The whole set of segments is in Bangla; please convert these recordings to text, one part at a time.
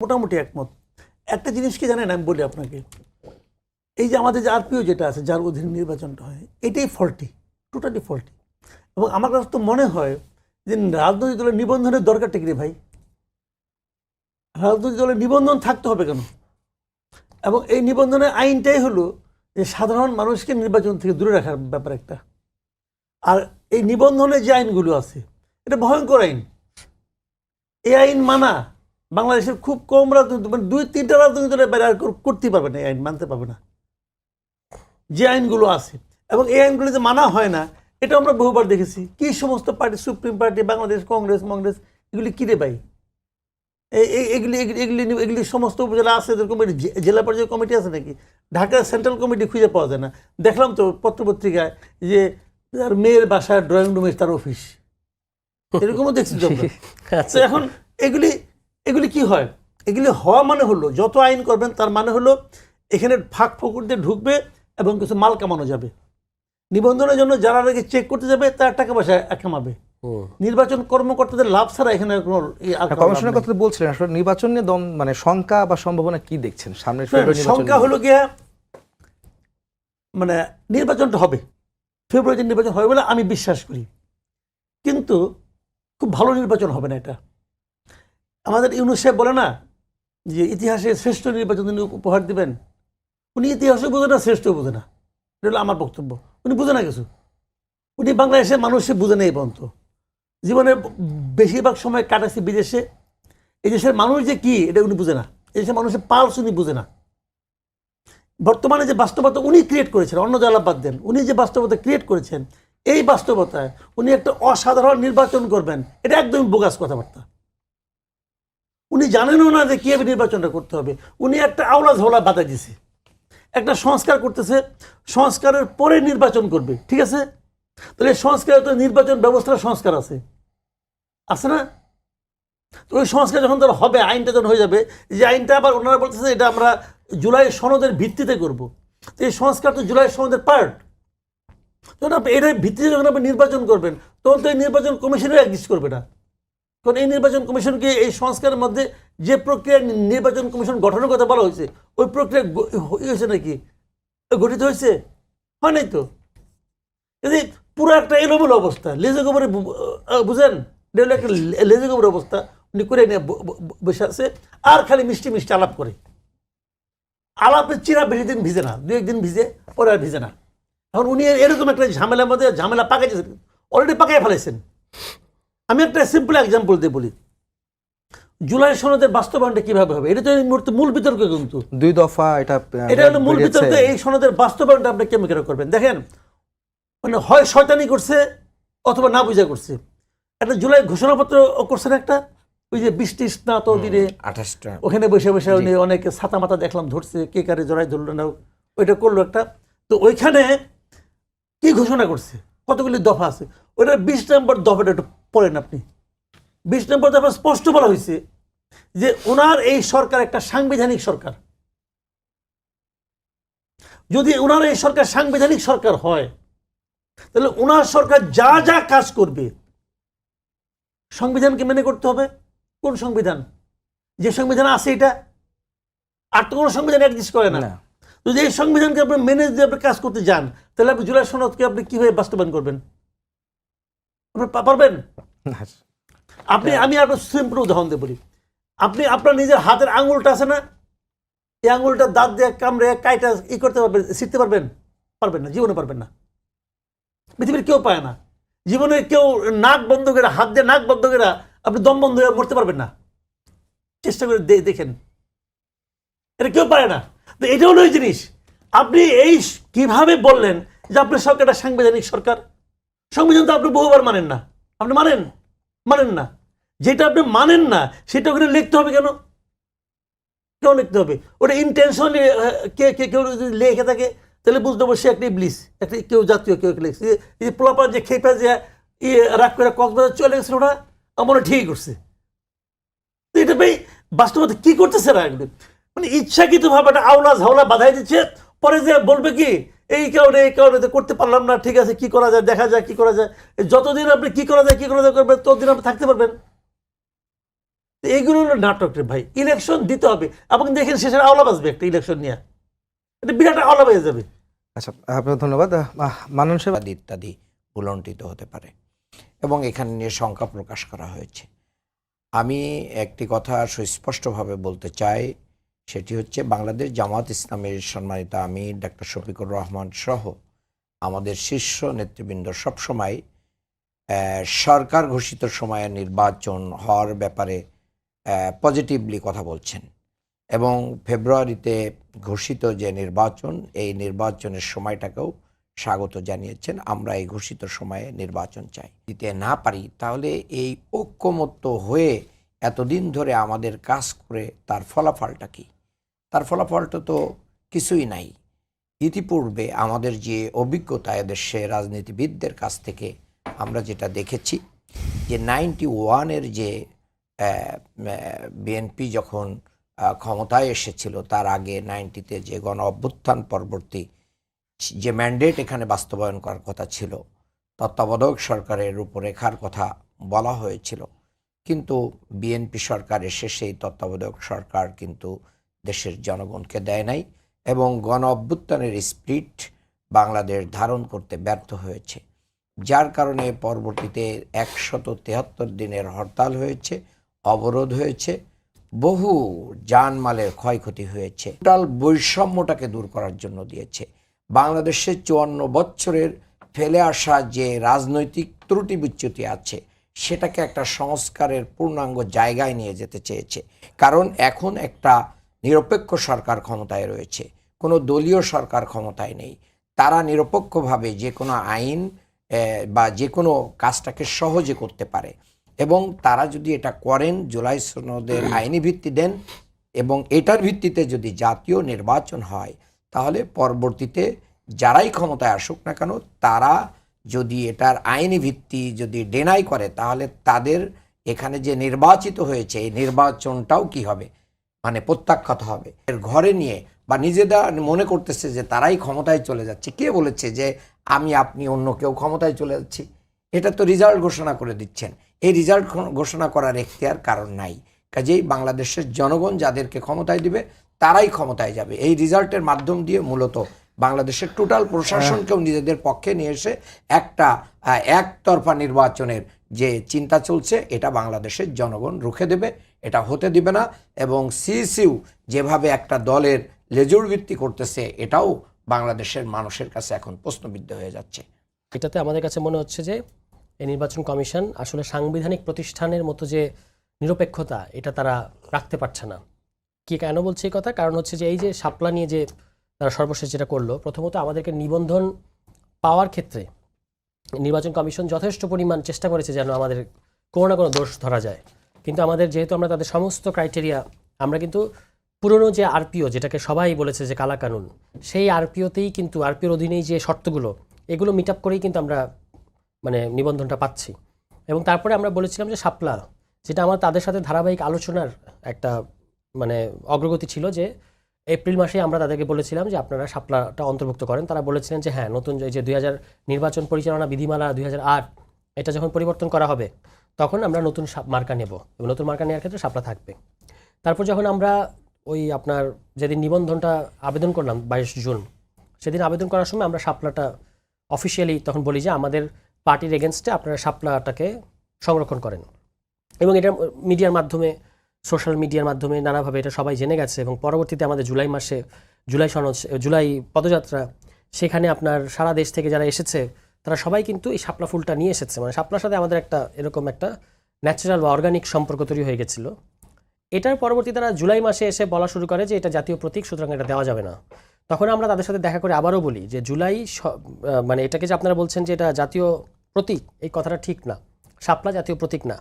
মোটামুটি একমত। একটা জিনিস কি জানেন, আমি বলি আপনাকে, এই যে আমাদের যে আরপিও যেটা আছে, যার অধীনে নির্বাচনটা হয়, এটাই ফল্টি টোটালি ফল্টি এবং আমার কাছে তো মনে হয় যে রাজনৈতিক দলের নিবন্ধনের দরকারটা কি রে ভাই? রাজনৈতিক দলের নিবন্ধন থাকতে হবে কেন? এবং এই নিবন্ধনের আইনটাই হলো যে সাধারণ মানুষকে নির্বাচন থেকে দূরে রাখার ব্যাপার একটা। আর এই নিবন্ধনের যে আইনগুলো আছে, এটা ভয়ঙ্কর আইন। এই আইন মানা বাংলাদেশের খুব কম রাজনৈতিক মানে দুই তিনটা রাজনৈতিক দলের বাইরে আর কেউ করতেই পারবে না এই আইন মানতে পারবে না। যে আইনগুলো আছে এবং এই আইনগুলো যে মানা হয় না এটা আমরা বহুবার দেখেছি। কি সমস্ত party supreme party Bangladesh Congress মংগ্রেস এগুলি কিরে পাই এগুলি এগুলি এগুলি সমস্ত উপজেলা আছে এদের কমিটি জেলা পর্যায়ে কমিটি আছে নাকি? ঢাকার সেন্ট্রাল কমিটি খুঁজে পাওয়া যায় না। দেখলাম তো পত্রপত্রিকায় যে তার মেয়ের বাসার ড্রয়িং রুমে তার অফিস এরকমও দেখছি তো। তো এখন এগুলি এগুলি কি হয়? এগুলি হওয়া মানে হলো যত আইন করবেন তার মানে হলো এখানে ফাঁক ফকুর দিয়ে ঢুকবে এবং কিছু মাল কামানো যাবে। নিবন্ধনের জন্য যারা আগে চেক করতে যাবে তার টাকা পয়সা কামাবে। নির্বাচন কর্মকর্তাদের লাভ ছাড়া এখানে কোনো লাভ কমিশনের কথা বলছিলেন আসলে নির্বাচন নিয়ে দম মানে শঙ্কা বা সম্ভাবনা কি দেখছেন? নির্বাচন সংখ্যা হলো গিয়া মানে নির্বাচনটা হবে। ফেব্রুয়ারিতে নির্বাচন হবে বলে আমি বিশ্বাস করি। কিন্তু খুব ভালো নির্বাচন হবে না এটা। আমাদের ইউনুস সাহেব বলে না যে ইতিহাসে শ্রেষ্ঠ নির্বাচন তিনি উপহার দিবেন? উনি ইতিহাসও বোঝে না শ্রেষ্ঠ বোঝে না। এটা হলো আমার বক্তব্য। উনি বুঝে না কিছু। উনি বাংলাদেশের মানুষে বুঝে নেই পর্যন্ত। জীবনে বেশিরভাগ সময় কাটাচ্ছে বিদেশে। এই দেশের মানুষ যে কী, এটা উনি বুঝে না। এই দেশের মানুষের পালস উনি বুঝে না। বর্তমানে যে বাস্তবতা উনি ক্রিয়েট করেছেন, অন্য জ্বালা বাদ দেন, উনি যে বাস্তবতা ক্রিয়েট করেছেন, এই বাস্তবতায় উনি একটা অসাধারণ নির্বাচন করবেন, এটা একদমই বোগাস কথাবার্তা। উনি জানেনও না যে কীভাবে নির্বাচনটা করতে হবে। উনি একটা আওলা ঝোলা বাধা দিছে। একটা সংস্কার করতেছে, সংস্কারের পরে নির্বাচন করবে, ঠিক আছে? তাহলে সংস্কারে তো নির্বাচন ব্যবস্থার সংস্কার আছে। আছে না? তো ওই সংস্কার যখন তার হবে, আইনটা যখন হয়ে যাবে যে আইনটা আবার ওনারা বলতেছে এটা আমরা জুলাই সনদের ভিত্তিতে করব। তো এই সংস্কার তো জুলাই সনদের পার্ট যখন আপনি এটার ভিত্তিতে যখন আপনি নির্বাচন করবেন, তখন তো এই নির্বাচন কমিশনের এক্সিস্ট করবে না। কারণ এই নির্বাচন কমিশনকে এই সংস্কারের মধ্যে যে প্রক্রিয়া নির্বাচন কমিশন গঠনের কথা বলা হয়েছে, ওই প্রক্রিয়া হয়েছে নাকি? গঠিত হয়েছে? হয় নাই তো? যদি পুরো একটা এলোমেলো অবস্থা। লেজে গোবরে বুঝেন? একটা লেজে গোবর অবস্থা। উনি করে নিয়ে বসে আছে। আর খালি মিষ্টি মিষ্টি আলাপ করে। আলাপের চিরা বেশি দিন ভিজে না। দু একদিন ভিজে, পরে আর ভিজে না। এখন উনি এরকম একটা ঝামেলার মধ্যে ঝামেলা পাকাইছেন অলরেডি পাকাই ফেলাইছেন। আমি একটা সিম্পল এক্সাম্পল দিয়ে বলি। জুলাই সনদের বাস্তবায়নটা কীভাবে হবে? এটা তো এই মুহূর্তে মূল বিতর্ক কিন্তু। দুই দফা এটা এটা হলো মূল বিতর্ক এই সনদের বাস্তবায়নটা আপনি কেমন করে করবেন? দেখেন মানে হয় শয়তানি করছে অথবা না বুঝা করছে। একটা জুলাই ঘোষণাপত্র ও করছে না একটা? ওই যে বৃষ্টি স্নাত দিনে আঠাশটা। ওখানে বসে বসে উনি অনেকে ছাতা মাথা দেখলাম ধরছে কে কারে জড়াই ধরলো না ওইটা করল একটা। তো ওইখানে কি ঘোষণা করছে? কতগুলি দফা আছে? ওইটা বিশ নম্বর দফাটা একটু পড়েন আপনি। বিশ নম্বর দফা স্পষ্ট বলা হয়েছে যে ওনার এই সরকার একটা সাংবিধানিক সরকার। যদি ওনার এই সরকার সাংবিধানিক সরকার হয় তাহলে ওনার সরকার যা যা কাজ করবে সংবিধানকে মেনে করতে হবে। কোন সংবিধান? যে সংবিধান আছে এটা আর তো কোনো সংবিধান এক্সিস্ট করে না। যদি এই সংবিধানকে আপনি মেনে যদি আপনি কাজ করতে যান তাহলে আপনি জুলাই সনদকে আপনি কীভাবে বাস্তবায়ন করবেন? পারবেন? না। আপনি আমি আপনার সিম্পল উদাহরণ দিয়ে বলি। আপনি আপনার নিজের হাতের আঙুলটা আছে না? এই আঙুলটা দাঁত দিয়ে কামড়ে কাইটা ই করতে পারবেন শিখতে পারবেন? পারবেন না জীবনে পারবেন না। পৃথিবীর কেউ পায় না। জীবনে কেউ নাক বন্ধ করে হাত দিয়ে নাক বন্ধ করে আপনি দম বন্ধ হয়ে মরতে পারবেন না। চেষ্টা করে দেখেন। এটা কেউ পারে না। তো এটা হলো ওই জিনিস। আপনি এই কীভাবে বললেন যে আপনার সরকারটা সাংবিধানিক সরকার? সংবিধান তো আপনি বহুবার মানেন না। আপনি মানেন? মানেন না। যেটা আপনি মানেন না, সেটা ওখানে লিখতে হবে কেন? কেন লিখতে হবে? ওটা ইন্টেনশনালি কে কে, কেউ যদি লেখে থাকে, তাহলে বুঝতে হবে সে একটা ইবলিস, একটা কেউ জাতীয় কেউ লিখছে। এই পোলাপার যে খেপে যে ইয়ে রাগ করে কক্সবাজার চলে গেছিল ওটা আমার ঠিকই করছে। তো এটা ভাই, বাস্তবতা কী করতেছে এগুলো মানে ইচ্ছাকৃতভাবে একটা আওলা ঝাওলা বাধাই দিচ্ছে, পরে যে বলবে কি এই কারণে এই কারণে করতে পারলাম না। ঠিক আছে, কি করা যায়, দেখা যায়, কি করা যায়। যতদিন আপনি কি করা যায়, কি করা যায় করবেন, ততদিন আপনি থাকতে পারবেন। এইগুলো হলো নাটক রে ভাই। ইলেকশন দিতে হবে। এবং দেখেন শেষের আওলা বাজবে একটা ইলেকশন নিয়ে। এটা বিরাট আওলা হয়ে যাবে। আচ্ছা আপনার ধন্যবাদ। মানন ইত্যাদি উলণ্ঠিত হতে পারে এবং এখানে নিয়ে শঙ্কা প্রকাশ করা হয়েছে। আমি একটি কথা সুস্পষ্টভাবে বলতে চাই। সেটি হচ্ছে বাংলাদেশ জামাত ইসলামের সম্মানিত আমি ডাক্তার শফিকুর রহমান সহ আমাদের শীর্ষ নেতৃবৃন্দ সবসময় সরকার ঘোষিত সময়ে নির্বাচন হওয়ার ব্যাপারে পজিটিভলি কথা বলছেন। এবং ফেব্রুয়ারিতে ঘোষিত যে নির্বাচন, এই নির্বাচনের সময়টাকেও স্বাগত জানিয়েছেন। আমরা এই ঘোষিত সময়ে নির্বাচন চাই। দিতে না পারি, তাহলে এই ঐক্যমত্য হয়ে এতদিন ধরে আমাদের কাজ করে তার ফলাফলটা কি? তার ফলাফলটা তো কিছুই নাই। ইতিপূর্বে আমাদের যে অভিজ্ঞতা এদেশে রাজনীতিবিদদের কাছ থেকে আমরা যেটা দেখেছি, যে নাইনটি ওয়ানের যে বিএনপি যখন ক্ষমতায় এসেছিল, তার আগে নাইনটিতে যে গণ অভ্যুত্থান পরবর্তী যে ম্যান্ডেট এখানে বাস্তবায়ন করার কথা ছিল, তত্ত্বাবধায়ক সরকারের রূপরেখার কথা বলা হয়েছিল। কিন্তু বিএনপি সরকার এসে সেই তত্ত্বাবধায়ক সরকার কিন্তু দেশের জনগণকে দেয় নাই এবং গণ অভ্যুত্থানের স্পিরিট বাংলাদেশ ধারণ করতে ব্যর্থ হয়েছে, যার কারণে পরবর্তীতে একশত তেহাত্তর দিনের হরতাল হয়েছে, অবরোধ হয়েছে, বহু জানমালের ক্ষয়ক্ষতি হয়েছে। টোটাল বৈষম্যটাকে দূর করার জন্য দিয়েছে। বাংলাদেশে চুয়ান্ন বছরের ফেলে আসা যে রাজনৈতিক ত্রুটি বিচ্যুতি আছে, সেটাকে একটা সংস্কারের পূর্ণাঙ্গ জায়গায় নিয়ে যেতে চেয়েছে। কারণ এখন একটা নিরপেক্ষ সরকার ক্ষমতায় রয়েছে কোনো দলীয় সরকার ক্ষমতায় নেই। তারা নিরপেক্ষভাবে যে কোনো আইন বা যে কোনো কাজটাকে সহজে করতে পারে এবং তারা যদি এটা করেন জুলাই সনদের আইনি ভিত্তি দেন এবং এটার ভিত্তিতে যদি জাতীয় নির্বাচন হয় তাহলে পরবর্তীতে যারাই ক্ষমতায় আসুক না কেন তারা যদি এটার আইনি ভিত্তি যদি ডেনাই করে তাহলে তাদের এখানে যে নির্বাচিত হয়েছে এই নির্বাচনটাও কি হবে? মানে প্রত্যাখ্যাত হবে। এর ঘরে নিয়ে বা নিজেরা মনে করতেছে যে তারাই ক্ষমতায় চলে যাচ্ছে। কে বলেছে যে আমি, আপনি অন্য কেউ ক্ষমতায় চলে যাচ্ছি? এটা তো রেজাল্ট ঘোষণা করে দিচ্ছেন। এই রেজাল্ট ঘোষণা করার এখতিয়ার কারণ নাই। কাজেই বাংলাদেশের জনগণ যাদেরকে ক্ষমতায় দিবে, তারাই ক্ষমতায় যাবে। এই রেজাল্টের মাধ্যম দিয়ে মূলত বাংলাদেশের টোটাল প্রশাসনকেও নিজেদের পক্ষে নিয়ে এসে একটা একতরফা নির্বাচনের যে চিন্তা চলছে, এটা বাংলাদেশের জনগণ রুখে দেবে। এটা হতে দিবে না এবং সিসিউ যেভাবে একটা দলের লেজুর ভিত্তি করতেছে, এটাও বাংলাদেশের মানুষের কাছে এখন প্রশ্নবিদ্ধ হয়ে যাচ্ছে। এটাতে আমাদের কাছে মনে হচ্ছে যে এই নির্বাচন কমিশন আসলে সাংবিধানিক প্রতিষ্ঠানের মতো যে নিরপেক্ষতা, এটা তারা রাখতে পারছে না। কি কেন বলছে এই কথা? কারণ হচ্ছে যে এই যে শাপলা নিয়ে যে তারা সর্বশেষ যেটা করল, প্রথমত আমাদেরকে নিবন্ধন পাওয়ার ক্ষেত্রে নির্বাচন কমিশন যথেষ্ট পরিমাণ চেষ্টা করেছে যেন আমাদের কোনো না কোনো দোষ ধরা যায়। কিন্তু আমাদের যেহেতু আমরা তাদের সমস্ত ক্রাইটেরিয়া আমরা কিন্তু পুরনো যে আরপিও যেটাকে সবাই বলেছে যে কালা কানুন, সেই আরপিওতেই কিন্তু আরপিওর অধীনেই যে শর্তগুলো, এগুলো মিট আপ করেই কিন্তু আমরা মানে নিবন্ধনটা পাচ্ছি। এবং তারপরে আমরা বলেছিলাম যে সাপলা, যেটা আমার তাদের সাথে ধারাবাহিক আলোচনার একটা মানে অগ্রগতি ছিল যে এপ্রিল মাসে আমরা তাদেরকে বলেছিলাম যে আপনারা সাপলাটা অন্তর্ভুক্ত করেন। তারা বলেছিলেন যে হ্যাঁ নতুন যে দুই হাজার নির্বাচন পরিচালনা বিধিমালা দুই হাজার আট, এটা যখন পরিবর্তন করা হবে তখন আমরা নতুন মার্কা নেব এবং নতুন মার্কা নেওয়ার ক্ষেত্রে শাপলা থাকবে। তারপর যখন আমরা ওই আপনার যেদিন নিবন্ধনটা আবেদন করলাম বাইশ জুন, সেদিন আবেদন করার সময় আমরা সাপলাটা অফিসিয়ালি তখন বলি যে আমাদের পার্টির এগেনস্টে আপনারা সাপলাটাকে সংরক্ষণ করেন। এবং এটা মিডিয়ার মাধ্যমে সোশ্যাল মিডিয়ার মাধ্যমে নানাভাবে এটা সবাই জেনে গেছে এবং পরবর্তীতে আমাদের জুলাই মাসে, জুলাই সনদ, জুলাই পদযাত্রা, সেখানে আপনার সারা দেশ থেকে যারা এসেছে তারা সবাই কিন্তু এই শাপলা ফুলটা নিয়ে এসেছে। মানে শাপলার সাথে আমাদের একটা এরকম একটা ন্যাচারাল বা অর্গানিক সম্পর্ক তৈরি হয়ে গেছিল। এটার পরবর্তী তারা জুলাই মাসে এসে বলা শুরু করে যে এটা জাতীয় প্রতীক, সুতরাং এটা দেওয়া যাবে না। তখন আমরা তাদের সাথে দেখা করে আবারও বলি যে জুলাই মানে এটাকে যে আপনারা বলছেন যে এটা জাতীয় প্রতীক, এই কথাটা ঠিক না। শাপলা জাতীয় প্রতীক না।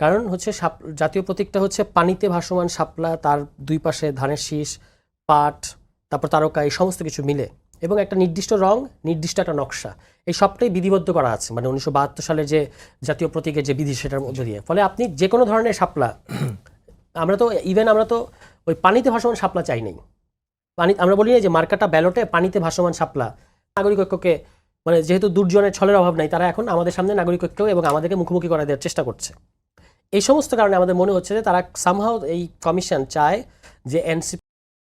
কারণ হচ্ছে সাপ জাতীয় প্রতীকটা হচ্ছে পানিতে ভাসমান শাপলা, তার দুই পাশে ধানের শীষ, পাট, তারপর তারকা, এই সমস্ত কিছু মিলে। এবং একটা নির্দিষ্ট রং, নির্দিষ্ট একটা নকশা। এই সবটাই বিধিবদ্ধ করা আছে। মানে উনিশশো বাহাত্তর সালে যে জাতীয় প্রতীকের যে বিধি, সেটার মধ্যে দিয়ে। ফলে আপনি যে কোনো ধরনের শাপলা, আমরা তো ইভেন আমরা তো ওই পানিতে ভাসমান শাপলা চাই নাই। পানি, আমরা বলি না যে মার্কাটা ব্যালটে পানিতে ভাসমান শাপলা। নাগরিক ঐক্যকে মানে যেহেতু দুর্জনের ছলের অভাব নাই, তারা এখন আমাদের সামনে নাগরিক ঐক্য এবং আমাদেরকে মুখোমুখি করা দেওয়ার চেষ্টা করছে। এই সমস্ত কারণে আমাদের মনে হচ্ছে যে তারা সামহাও এই কমিশন চায় যে এনসিপি